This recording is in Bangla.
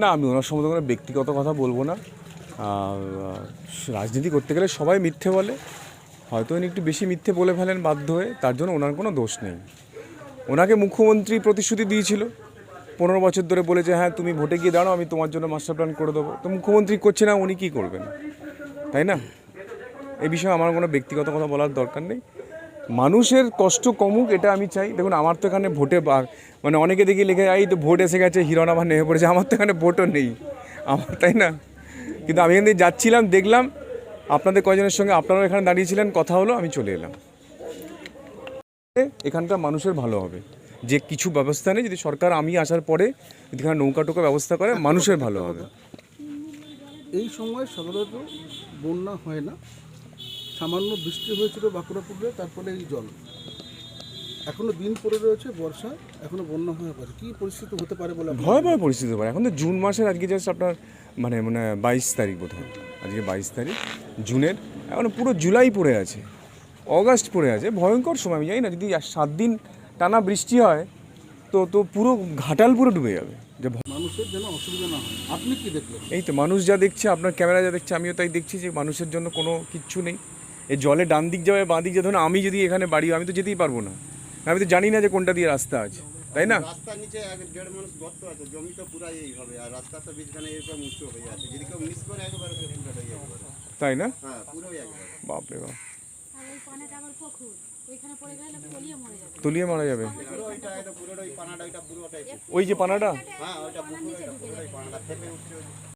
না, আমি ওনার সম্বন্ধে কোনো ব্যক্তিগত কথা বলব না। রাজনীতি করতে গেলে সবাই মিথ্যে বলে। হয়তো উনি একটু বেশি মিথ্যে বলে ফেলেন বাধ্য হয়ে, তার জন্য ওনার কোনো দোষ নেই। ওনাকে মুখ্যমন্ত্রী প্রতিশ্রুতি দিয়েছিল। পনেরো বছর ধরে বলেছে হ্যাঁ তুমি ভোটে গিয়ে দাঁড়াও, আমি তোমার জন্য মাস্টার প্ল্যান করে দেবো। তো মুখ্যমন্ত্রী করছে না, উনি কী করবেন? তাই না? এই বিষয়ে আমার কোনো ব্যক্তিগত কথা বলার দরকার নেই। মানুষের কষ্ট কমুক, এটা আমি চাই। দেখুন, আমার তো এখানে ভোটে মানে অনেকে দেখি লিখে, এই তো ভোট এসে গেছে, হিরণ আবার নেমে পড়েছে। আমার তো এখানে ভোটও নেই। আমার তাই না? কিন্তু আমি এখান দিয়ে যাচ্ছিলাম, দেখলাম আপনাদের কয়জনের সঙ্গে আপনারাও এখানে দাঁড়িয়েছিলেন, কথা হলো, আমি চলে এলাম। এখানকার মানুষের ভালো হবে। যে কিছু ব্যবস্থা নেই, যদি সরকার আমি আসার পরে যদি এখানে নৌকা টোকা ব্যবস্থা করে, মানুষের ভালো হবে। এই সময় সাধারণত বন্যা হয় না। সামান্য বৃষ্টি হয়েছিল বাঁকুড়াপুরে তারপরে এই জল। এখনও দিন পড়ে রয়েছে বর্ষা এখনও বন্যা হয়ে পারে। কি পরিস্থিতি হতে পারে বলে আপনার- ভয়াবহ পরিস্থিতি হতে পারে। এখন তো জুন মাসের আজকে জাস্ট আপনার মানে মানে বাইশ তারিখ বোধ হয় আজকে বাইশ তারিখ জুনের। এখন পুরো জুলাই পড়ে আছে অগাস্ট পড়ে আছে। ভয়ঙ্কর সময় আমি জানি না যদি সাত দিন টানা বৃষ্টি হয় তো তো পুরো ঘাটাল পুরো ডুবে যাবে। যে মানুষের যেন অসুবিধা না হয়। আপনি কি দেখলেন? এই তো মানুষ যা দেখছে আপনার ক্যামেরা যা দেখছে আমিও তাই দেখছি যে মানুষের জন্য কোনো কিচ্ছু নেই। এই জলে ডান দিক যাবে বাঁ দিক যাবে ধরুন আমি যদি এখানে বাড়ি আমি তো যেতেই পারব না। আমি তো জানি না যে কোনটা দিয়ে রাস্তা আছে তাই না? রাস্তার নিচে এক দেড় মানুষ গর্ত আছে জমি তো পুরাই এই হবে আর রাস্তা তো বীজখানে এরকম উঁচু হয়ে আছে যদি কেউ মিস করে একবারে তো পুরোটাই একবারে তাই না? হ্যাঁ পুরোই একবারে। বাপরে বাপ। আর ওই পানাটা আবার পুকুর ওইখানে পড়ে গেলে তলিয়ে মরে যাবে। তলিয়ে মারা যাবে? ওইটা এটা পুরোটাই পানাটা ওইটা পুরোটাই ওই যে পানাটা? হ্যাঁ ওইটা পুকুর ওইটা পুরোটাই পানাটা খেপে উঠছে ওই-